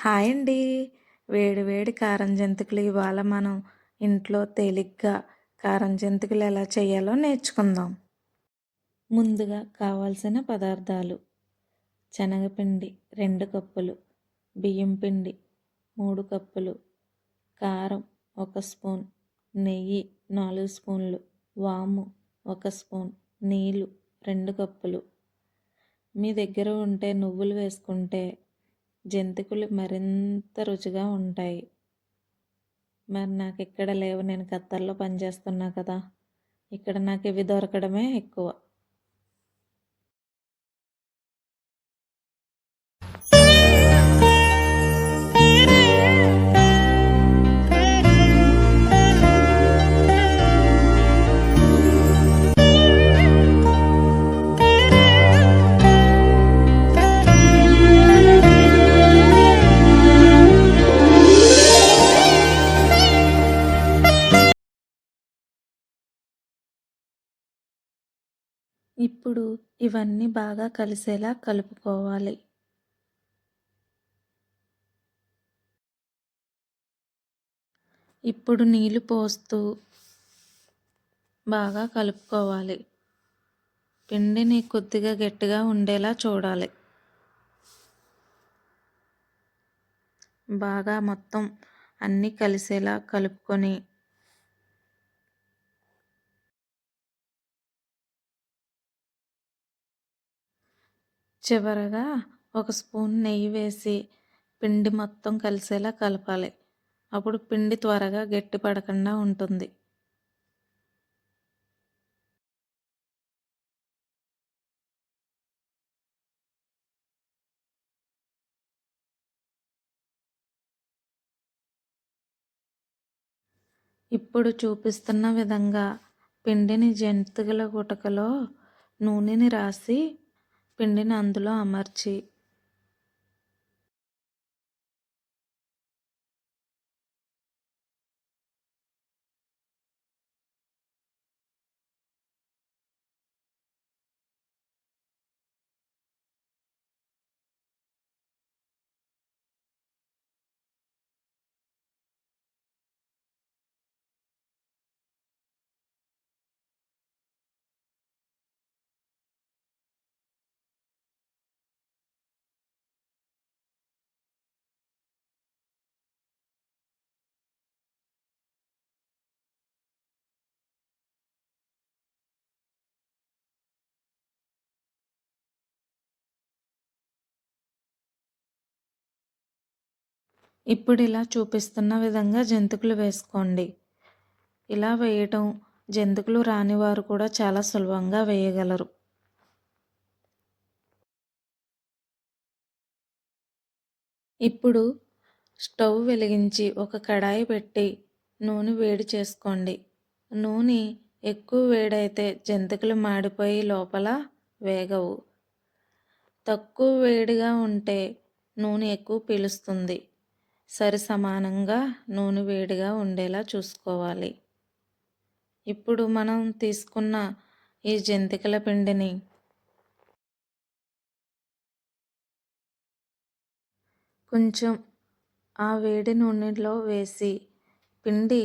Hi అండి. వేడి వేడి కారం జంతికలు ఇవాళ మనం ఇంట్లో తేలిగ్గా కారం జంతికలు ఎలా చేయాలో నేర్చుకుందాం. ముందుగా కావాల్సిన పదార్థాలు శనగపిండి రెండు కప్పులు బియ్యం పిండి మూడు కప్పులు కారం ఒక స్పూన్ నెయ్యి నాలుగు స్పూన్లు వాము ఒక స్పూన్ నీళ్ళు రెండు కప్పులు మీ దగ్గర ఉంటే నువ్వులు వేసుకుంటే జంతికలు మరింత రుచిగా ఉంటాయి. మరి నాకు ఇక్కడ లేవు నేను ఖత్తర్లో పనిచేస్తున్నా కదా. ఇక్కడ నాకు ఇవి దొరకడమే ఎక్కువ. ఇప్పుడు ఇవన్నీ బాగా కలిసేలా కలుపుకోవాలి. ఇప్పుడు నీళ్ళు పోస్తూ బాగా కలుపుకోవాలి. పిండిని కొద్దిగా గట్టిగా ఉండేలా చూడాలి. బాగా మొత్తం అన్నీ కలిసేలా కలుపుకొని చివరగా ఒక స్పూన్ నెయ్యి వేసి పిండి మొత్తం కలిసేలా కలపాలి. అప్పుడు పిండి త్వరగా గట్టి పడకుండా ఉంటుంది. ఇప్పుడు చూపిస్తున్న విధంగా పిండిని జంతికల గుటకలో నూనెని రాసి పిండిని అందులో అమర్చి ఇప్పుడు ఇలా చూపిస్తున్న విధంగా జంతికలు వేసుకోండి. ఇలా వేయటం జంతికలు రాని వారు కూడా చాలా సులభంగా వేయగలరు. ఇప్పుడు స్టవ్ వెలిగించి ఒక కడాయి పెట్టి నూనె వేడి చేసుకోండి. నూనె ఎక్కువ వేడైతే జంతికలు మాడిపోయి లోపల వేగవు. తక్కువ వేడిగా ఉంటే నూనె ఎక్కువ పీలుస్తుంది. సరి సమానంగా నూనె వేడిగా ఉండేలా చూసుకోవాలి. ఇప్పుడు మనం తీసుకున్న ఈ జంతికల పిండిని కొంచెం ఆ వేడి నూనెలో వేసి పిండి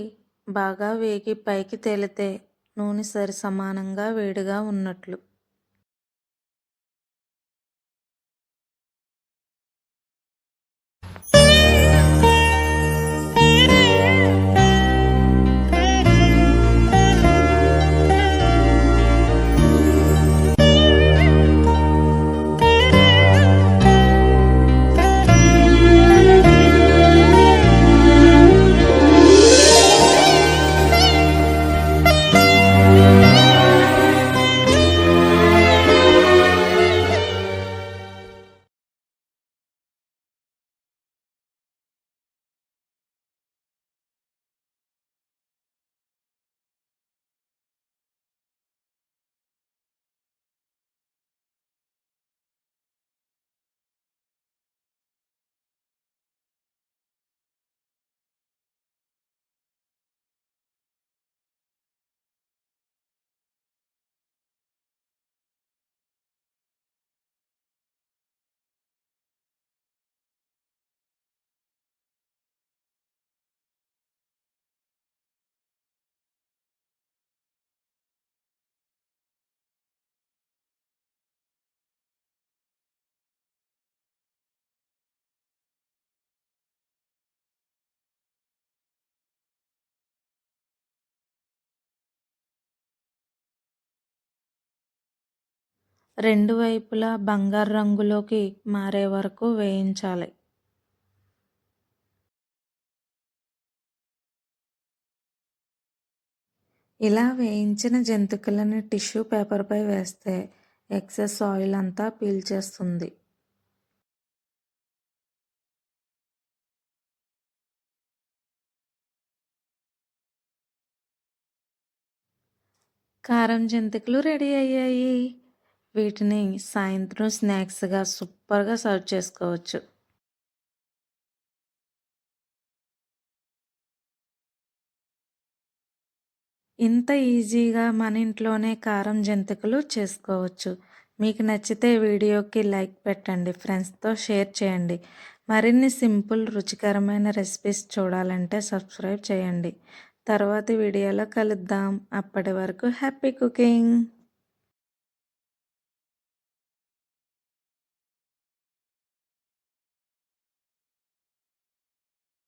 బాగా వేగి పైకి తేలితే నూనె సరి సమానంగా వేడిగా ఉన్నట్లు. రెండు వైపులా బంగారు రంగులోకి మారే వరకు వేయించాలి. ఇలా వేయించిన జంతికలను టిష్యూ పేపర్పై వేస్తే ఎక్సెస్ ఆయిల్ అంతా పీల్చేస్తుంది. కారం జంతికలు రెడీ అయ్యాయి. వీటిని సాయంత్రం స్నాక్స్గా సూపర్గా సర్వ్ చేసుకోవచ్చు. ఇంత ఈజీగా మన ఇంట్లోనే కారం జంతికలు చేసుకోవచ్చు. మీకు నచ్చితే వీడియోకి లైక్ పెట్టండి ఫ్రెండ్స్తో షేర్ చేయండి. మరిన్ని సింపుల్ రుచికరమైన రెసిపీస్ చూడాలంటే సబ్స్క్రైబ్ చేయండి. తర్వాతి వీడియోలో కలుద్దాం. అప్పటి వరకు హ్యాపీ కుకింగ్!